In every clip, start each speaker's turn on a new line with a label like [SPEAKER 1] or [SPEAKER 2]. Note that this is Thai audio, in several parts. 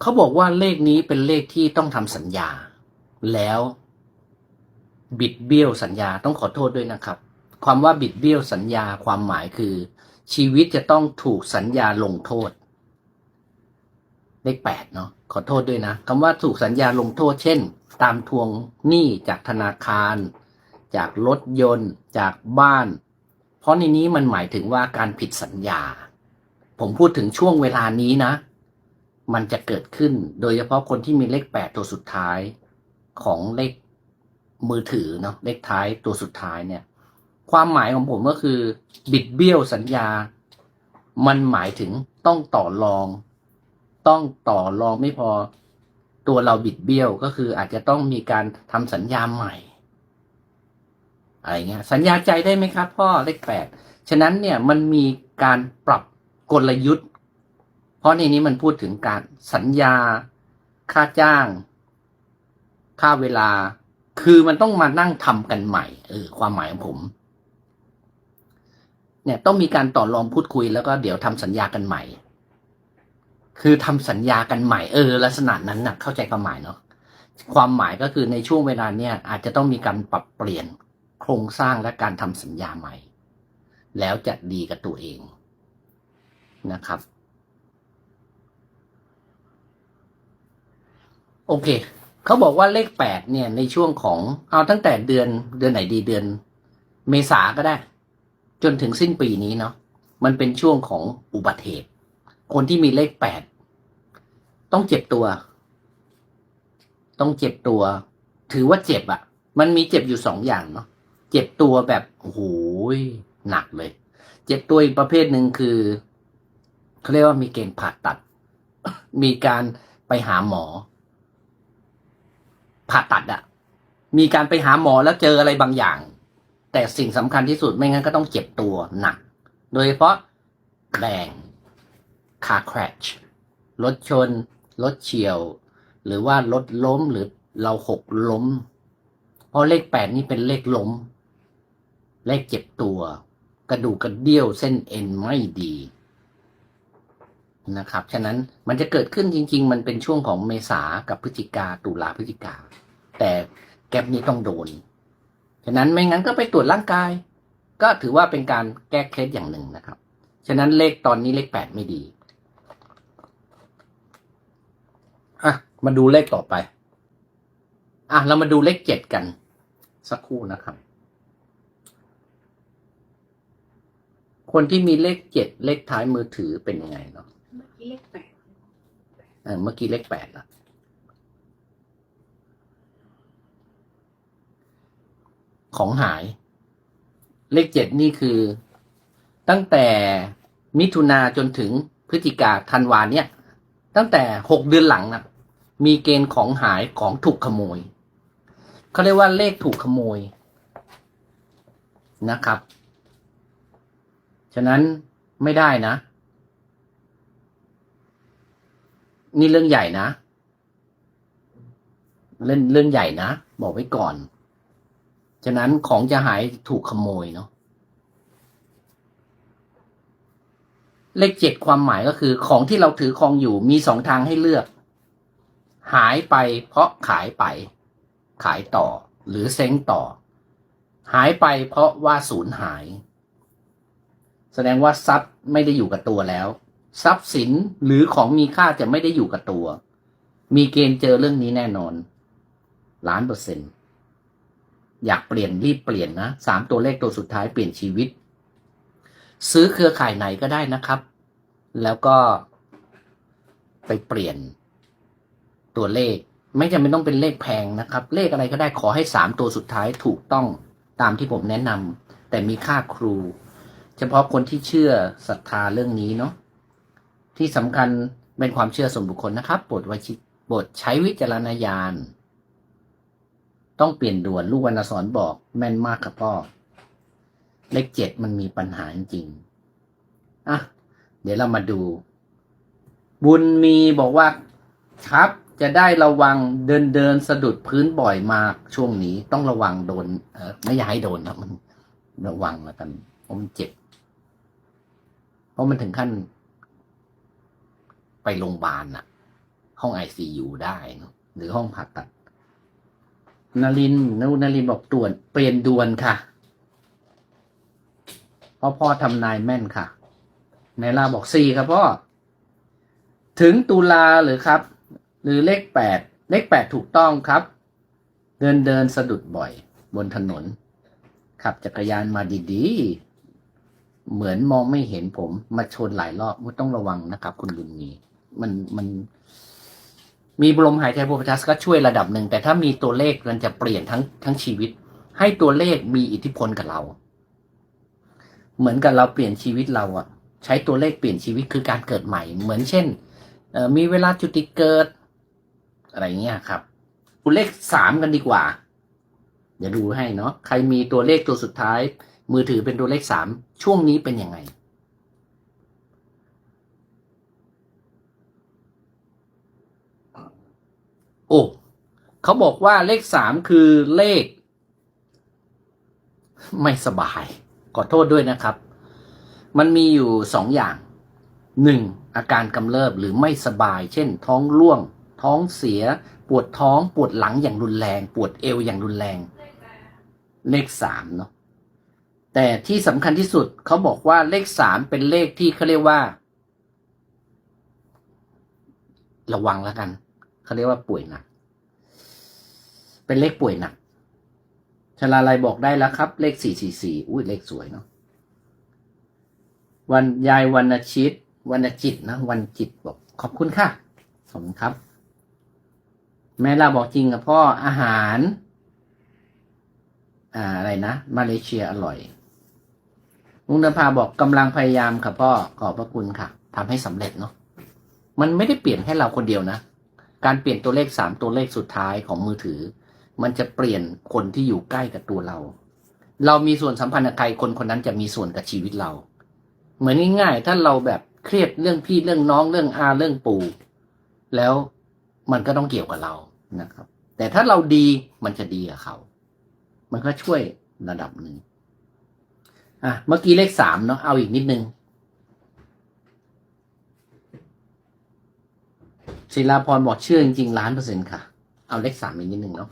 [SPEAKER 1] เขาบอกว่าเลขนี้เป็นเลขที่ต้องทำสัญญา แล้วบิดเบี้ยวสัญญาต้องขอโทษด้วยนะครับ ความว่าบิดเบี้ยวสัญญาความหมายคือ ชีวิตจะต้องถูกสัญญาลงโทษ เลขแปดเนาะขอโทษด้วยนะคำว่าถูกสัญญาลงโทษ เช่น ตามทวงหนี้จากธนาคาร จากรถยนต์ จากบ้าน เพราะในนี้มันหมายถึงว่าการผิดสัญญา ผมพูดถึงช่วงเวลานี้นะ มันจะเกิดขึ้น โดยเฉพาะคนที่มีเลขแปดตัวสุดท้ายของเลขมือถือเนาะเลขท้ายตัวสุดท้ายเนี่ย ความหมายของผมก็คือ บิดเบี้ยวสัญญา มันหมายถึงต้องต่อรอง ต้องต่อรองไม่พอ ตัวเราบิดเบี้ยวก็คืออาจจะต้องมีการทำสัญญาใหม่อะไรเงี้ยสัญญาใจได้ไหมครับ พ่อเลขแปดฉะนั้นเนี่ยมันมีการปรับกลยุทธ์ เพราะในนี้มันพูดถึงการสัญญา ค่าจ้าง ค่าเวลา คือมันต้องมานั่งทำกันใหม่ เออ ความหมายของผม เนี่ยต้องมีการต่อรองพูดคุยแล้วก็เดี๋ยวทำสัญญากันใหม่ คือทำสัญญากันใหม่ เออ ลักษณะนั้นนะเข้าใจความหมายเนาะ ความหมายก็คือในช่วงเวลาเนี่ยอาจจะต้องมีการปรับเปลี่ยนโครงสร้างและการทำสัญญาใหม่ แล้วจะดีกับตัวเองนะครับ โอเค เขาบอกว่าเลขแปดเนี่ยในช่วงของเอาตั้งแต่เดือนเดือนไหนดีเดือน เมษาก็ได้ จนถึงสิ้นปีนี้เนาะมันเป็นช่วงของอุบัติเหตุ คนที่มีเลขแปดต้องเจ็บตัว ต้องเจ็บตัว ถือว่าเจ็บอะ่ะ มันมีเจ็บอยู่สองอย่างเนาะเจ็บตัวแบบโอ้โหหนักเลย เจ็บตัวอีกประเภทหนึ่งคือเขาเรียกว่ามีเกณฑ์ผ่าตัด มีการไปหาหมอ ผ่าตัดอะมีการไปหาหมอแล้วเจออะไรบางอย่าง แต่สิ่งสำคัญที่สุดไม่งั้นก็ต้องเจ็บตัวหนัก โดยเฉพาะแรงคาร์ครชรถชน รถเฉียว หรือว่ารถล้มหรือเราหกล้ม เพราะเลขแปดนี่เป็นเลขล้ม เลขเจ็บตัว กระดูกกระเดี่ยวเส้นเอ็นไม่ดี นะครับ ฉะนั้นมันจะเกิดขึ้นจริง ๆ มันเป็นช่วงของเมษากับพฤศจิกาตุลาพฤศจิกา แต่แก๊ปนี้ต้องโดน ฉะนั้นไม่งั้นก็ไปตรวจร่างกาย ก็ถือว่าเป็นการแก้เคล็ดอย่างหนึ่งนะครับ ฉะนั้นเลขตอนนี้เลขแปดไม่ดี อะ มาดูเลขต่อไป อะ เรามาดูเลขเจ็ดกัน สักครู่นะครับคนที่มีเลขเจ็ดเลขท้ายมือถือเป็นยังไงเนาะ
[SPEAKER 2] เมื่อกี้เลขแปด
[SPEAKER 1] เออเมื่อกี้เลขแปดละของหาย เลขเจ็ดนี่คือ ตั้งแต่มิถุนาจนถึงพฤศจิกาธันวาเนี่ย ตั้งแต่หกเดือนหลังนะมีเกณฑ์ของหายของถูกขโมยเขาเรียกว่าเลขถูกขโมยนะครับ ฉะนั้นไม่ได้นะ นี่เรื่องใหญ่นะเรื่องเรื่องใหญ่นะ บอกไว้ก่อน ฉะนั้นของจะหายถูกขโมยเนาะเลขเจ็ดความหมายก็คือ ของที่เราถือครองอยู่มีสองทางให้เลือก หายไปเพราะขายไป ขายต่อ หรือเซ้งต่อ หายไปเพราะว่าสูญหาย แสดงว่าทรัพย์ไม่ได้อยู่กับตัวแล้ว ทรัพย์สินหรือของมีค่าจะไม่ได้อยู่กับตัว มีเกณฑ์เจอเรื่องนี้แน่นอนล้านเปอร์เซ็นต์อยากเปลี่ยนรีบเปลี่ยนนะสามตัวเลขตัวสุดท้ายเปลี่ยนชีวิต ซื้อเครือข่ายไหนก็ได้นะครับ แล้วก็ไปเปลี่ยนตัวเลข ไม่จำเป็นต้องเป็นเลขแพงนะครับ เลขอะไรก็ได้ขอให้สามตัวสุดท้ายถูกต้องตามที่ผมแนะนำแต่มีค่าครู เฉพาะคนที่เชื่อศรัทธาเรื่องนี้เนาะ ที่สำคัญเป็นความเชื่อส่วนบุคคลนะครับโปรดไว้ชิโปรดใช้วิจารณญาณ ต้องเปลี่ยนด่วนลูกวรรณสอนบอกแม่นมากครับพ่อ เลขเจ็ดมันมีปัญหาจริงอะ เดี๋ยวเรามาดู บุญมีบอกว่าครับ จะได้ระวังเดินเดินสะดุดพื้นบ่อยมากช่วงนี้ต้องระวังโดน เออไม่อยากให้โดนนะมัน ระวังแล้วกันเพราะมันเจ็บเพราะมันถึงขั้น ไปโรงพยาบาลน่ะห้องไอซียูได้นะหรือห้องผ่าตัดนารินนุนารินบอกด่วน เปลี่ยนด่วนค่ะเพ่อพ่อทำนายแม่นค่ะนายลาบอกสี่ครับพ่อ ถึงตุลาหรือครับ หรือเลขแปดเลขแปดถูกต้องครับ เดินเดินสะดุดบ่อย บนถนน ขับจักรยานมาดีๆ เหมือนมองไม่เห็นผม มาชนหลายรอบต้องระวังนะครับ คุณลุงมี มันมันมีบรมหายใจโพพทัสก็ช่วยระดับหนึ่ง แต่ถ้ามีตัวเลขมันจะเปลี่ยนทั้งทั้งชีวิต ให้ตัวเลขมีอิทธิพลกับเรา เหมือนกับเราเปลี่ยนชีวิตเราอะใช้ตัวเลขเปลี่ยนชีวิตคือการเกิดใหม่ เหมือนเช่นมีเวลาจุติเกิด อะไรเงี้ยครับตัวเลขสามกันดีกว่า เดี๋ยวดูให้เนาะใครมีตัวเลขตัวสุดท้าย มือถือเป็นตัวเลขสามช่วงนี้เป็นยังไง โอ้ เขาบอกว่าเลขสามคือเลข ไม่สบาย ขอโทษด้วยนะครับ มันมีอยู่สองอย่างหนึ่งอาการกำเริบหรือไม่สบาย เช่น ท้องร่วง ท้องเสีย ปวดท้องปวดหลังอย่างรุนแรง ปวดเอวอย่างรุนแรง เลขสามเนาะแต่ที่สำคัญที่สุดเขาบอกว่าเลขสามเป็นเลขที่เขาเรียกว่า ระวังแล้วกันเขาเรียกว่าป่วยหนัก เป็นเลขป่วยหนักชลาลัยบอกได้แล้วครับ เลขสี่สี่สี่อุ้ยเลขสวยเนาะวันยายวันอาชิตวันจิตนะวันจิตบอกขอบคุณค่ะขอบคุณครับ แม่ลาบอกจริงกับพ่ออาหาร อ่าอะไรนะ มาเลเซียอร่อยลุงนภาบอกกำลังพยายามค่ะพ่อขอบพระคุณค่ะทำให้สำเร็จเนาะมันไม่ได้เปลี่ยนแค่เราคนเดียวนะ การเปลี่ยนตัวเลขสามตัวเลขสุดท้ายของมือถือ มันจะเปลี่ยนคนที่อยู่ใกล้กับตัวเรา เรามีส่วนสัมพันธ์กับใครคนคนนั้นจะมีส่วนกับชีวิตเรา เหมือนง่ายๆ ถ้าเราแบบเครียดเรื่องพี่เรื่องน้องเรื่องอาเรื่องปู่ แล้วมันก็ต้องเกี่ยวกับเรานะครับ แต่ถ้าเราดีมันจะดีกับเขา มันก็ช่วยระดับหนึ่งอะเมื่อกี้เลขสามเนาะเอาอีกนิดนึงศิลาพรบอกเชื่อจริงๆล้านเปอร์เซ็นต์ค่ะ เอาเลขสามอีกนิดนึงเนาะ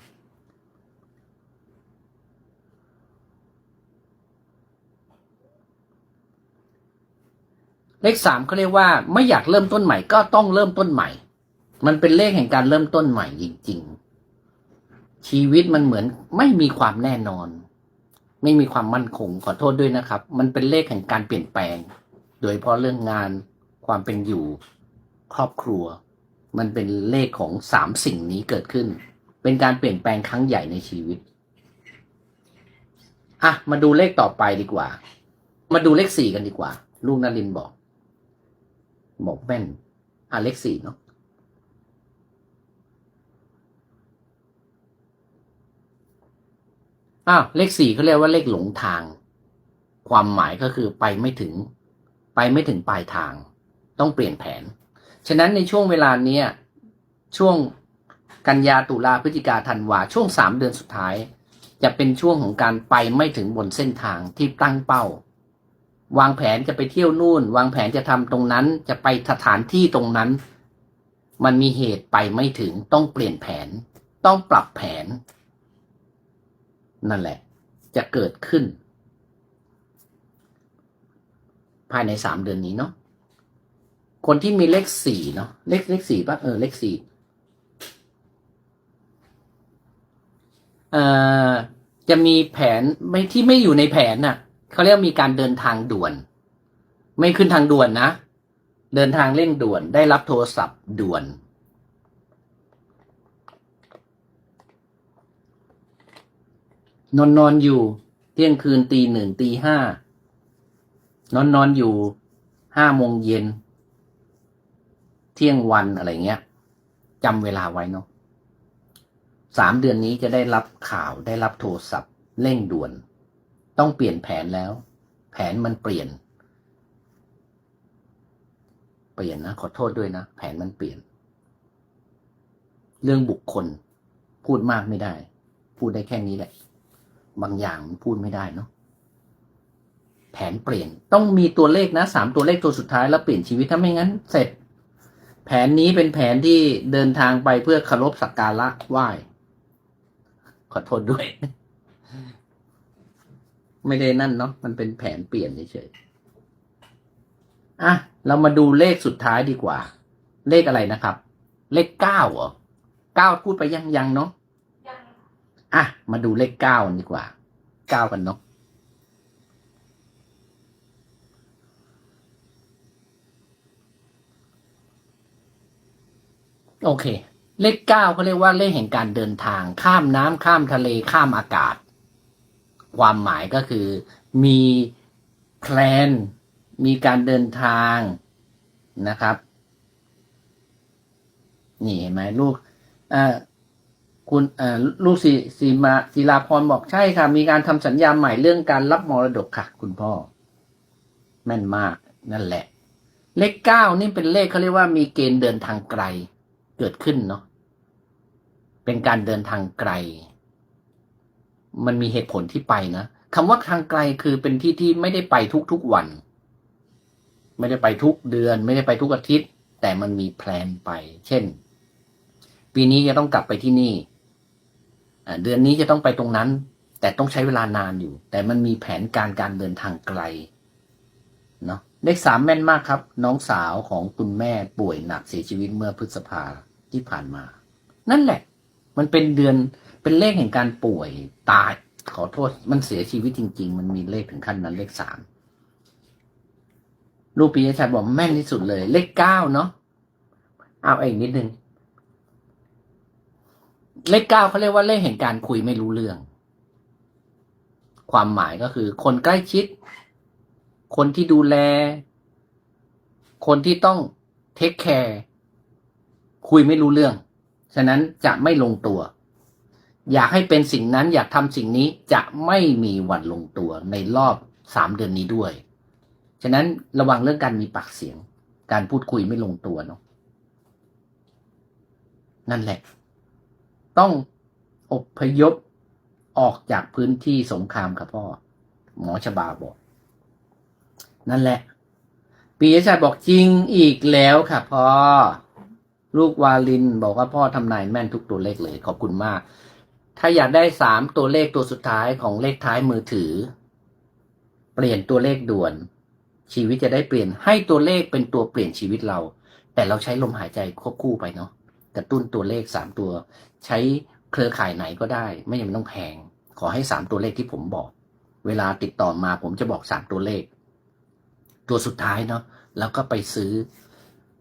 [SPEAKER 1] เลขสามเขาเรียกว่าไม่อยากเริ่มต้นใหม่ก็ต้องเริ่มต้นใหม่ มันเป็นเลขแห่งการเริ่มต้นใหม่จริงๆ ชีวิตมันเหมือนไม่มีความแน่นอน ไม่มีความมั่นคงขอโทษด้วยนะครับ มันเป็นเลขแห่งการเปลี่ยนแปลง โดยเฉพาะเรื่องงานความเป็นอยู่ครอบครัว มันเป็นเลขของสามสิ่งนี้เกิดขึ้น เป็นการเปลี่ยนแปลงครั้งใหญ่ในชีวิตอะมาดูเลขต่อไปดีกว่า มาดูเลขสี่กันดีกว่า ลูกนารินบอก บอกแม่นอเลขสี่เนาะอ้าวเลขสี่เขาเรียกว่าเลขหลงทาง ความหมายก็คือไปไม่ถึง ไปไม่ถึงปลายทาง ต้องเปลี่ยนแผน ฉะนั้นในช่วงเวลาเนี้ยช่วงกันยาตุลาพฤศจิกาธันวาช่วงสามเดือนสุดท้าย จะเป็นช่วงของการไปไม่ถึงบนเส้นทางที่ตั้งเป้า วางแผนจะไปเที่ยวนู่น วางแผนจะทำตรงนั้น จะไปสถานที่ตรงนั้น มันมีเหตุไปไม่ถึงต้องเปลี่ยนแผน ต้องปรับแผน นั่นแหละ จะเกิดขึ้น ภายในสามเดือนนี้เนาะคนที่มีเลขสี่เนาะเลขเลขสี่ป่ะเออเลขสี่เอ่อจะมีแผนไม่ที่ไม่อยู่ในแผนน่ะ เขาเรียกมีการเดินทางด่วน ไม่ขึ้นทางด่วนนะ เดินทางเร่งด่วนได้รับโทรศัพท์ด่วน นอนนอนอยู่ เที่ยงคืนตีหนึ่งตีห้านอนนอนอยู่ห้าโมงเย็น เที่ยงวันอะไรเงี้ยจำเวลาไว้เนาะสามเดือนนี้จะได้รับข่าวได้รับโทรศัพท์เร่งด่วน ต้องเปลี่ยนแผนแล้ว แผนมันเปลี่ยน เปลี่ยนนะ ขอโทษด้วยนะ แผนมันเปลี่ยน เรื่องบุคคล พูดมากไม่ได้ พูดได้แค่นี้แหละ บางอย่างมันพูดไม่ได้เนาะแผนเปลี่ยน ต้องมีตัวเลขนะสามตัวเลขตัวสุดท้ายแล้วเปลี่ยนชีวิตถ้าไม่งั้น เสร็จ แผนนี้เป็นแผนที่เดินทางไปเพื่อคารพสักการะไหว้ขอโทษด้วย ไม่ได้นั่นเนาะมันเป็นแผนเปลี่ยนเฉยๆอะเรามาดูเลขสุดท้ายดีกว่า เลขอะไรนะครับ เลขเก้าเหรอเก้าพูดไปยังยังเนาะ
[SPEAKER 2] ยัง
[SPEAKER 1] อะมาดูเลขเก้ากันดีกว่าเก้ากันเนาะโอเค เลขเก้าเขาเรียกว่าเลขแห่งการเดินทาง ข้ามน้ำข้ามทะเลข้ามอากาศ ความหมายก็คือมีแพลนมีการเดินทางนะครับ นี่เห็นไหมลูกคุณลูกศิศิมาศิลาพรบอกใช่ค่ะ มีการทำสัญญาใหม่เรื่องการรับมรดกค่ะ คุณพ่อ แม่นมากนั่นแหละ เลขเก้านี่เป็นเลขเขาเรียกว่ามีเกณฑ์เดินทางไกล เกิดขึ้นเนาะเป็นการเดินทางไกล มันมีเหตุผลที่ไปนะคำว่าทางไกลคือเป็นที่ที่ไม่ได้ไปทุกๆวัน ไม่ได้ไปทุกเดือน ไม่ได้ไปทุกอาทิตย์ แต่มันมีแพลนไป เช่น ปีนี้จะต้องกลับไปที่นี่เดือนนี้จะต้องไปตรงนั้น แต่ต้องใช้เวลานานอยู่ แต่มันมีแผนการการเดินทางไกลเนาะเลขสามแม่นมากครับ น้องสาวของคุณแม่ป่วยหนักเสียชีวิตเมื่อพฤษภาที่ผ่านมา นั่นแหละ มันเป็นเดือน เป็นเลขแห่งการป่วยตาย ขอโทษ มันเสียชีวิตจริง ๆ มันมีเลขถึงขั้นนั้นเลขสามลูกปียชัดบอกแม่นที่สุดเลย เลขเก้าเนาะเอาอีกนิดนึง เลขเก้าเขาเรียกว่าเลขแห่งการคุยไม่รู้เรื่อง ความหมายก็คือ คนใกล้ชิด คนที่ดูแล คนที่ต้องเทคแคร์คุยไม่รู้เรื่อง ฉะนั้นจะไม่ลงตัว อยากให้เป็นสิ่งนั้นอยากทำสิ่งนี้จะไม่มีวันลงตัวในรอบสามเดือนนี้ด้วย ฉะนั้นระวังเรื่องการมีปากเสียง การพูดคุยไม่ลงตัวเนาะนั่นแหละ ต้องอบพยพออกจากพื้นที่สงครามครับพ่อ หมอชบาบอก นั่นแหละ ปียชัดบอกจริงอีกแล้วค่ะพ่อ ลูกวาลินบอกว่าพ่อทำนายแม่นทุกตัวเลขเลย ขอบคุณมาก ถ้าอยากได้สามตัวเลขตัวสุดท้ายของเลขท้ายมือถือ เปลี่ยนตัวเลขด่วน ชีวิตจะได้เปลี่ยนให้ตัวเลขเป็นตัวเปลี่ยนชีวิตเรา แต่เราใช้ลมหายใจควบคู่ไปเนาะกระตุ้นตัวเลขสามตัว ใช้เครือข่ายไหนก็ได้ ไม่จำเป็นต้องแพง ขอให้สามตัวเลขที่ผมบอก เวลาติดต่อมาผมจะบอกสามตัวเลข ตัวสุดท้ายเนาะแล้วก็ไปซื้อ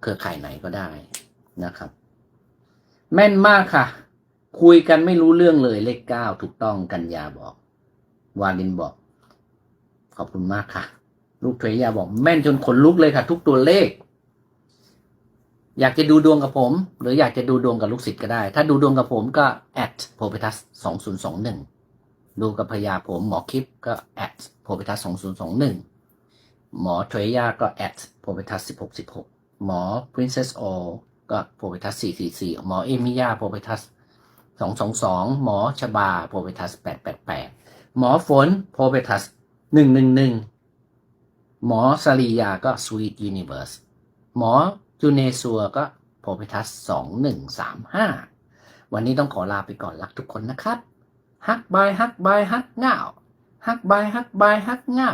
[SPEAKER 1] เครือข่ายไหนก็ได้นะครับ แม่นมากค่ะ คุยกันไม่รู้เรื่องเลยเลขเก้าถูกต้องกันยาบอก วาลินบอก ขอบคุณมากค่ะ ลูกเทยาบอก แม่นจนขนลุกเลยค่ะ ทุกตัวเลข อยากจะดูดวงกับผม หรืออยากจะดูดวงกับลูกศิษย์ก็ได้ ถ้าดูดวงกับผมก็ at p o p e t u s 2021 ดูกับพยาผมหมอคลิปก็ at p o p e t u s 2021 หมอเทรยาก็ at p o p e t u s 1616 หมอ princess o ก็ p o p e t u s 444 หมอเอมิยา p o p e t u s 222 หมอชบา p o p e t u s 888 หมอฝน p o p e t u s 111 หมอสลียาก็ sweet universe หมอจูเนซัวก็โพพิทัสสองหนึ่งสามห้าวันนี้ต้องขอลาไปก่อนรักทุกคนนะครับฮักบายฮักบายฮักเงาฮักบายฮักบายฮักเงา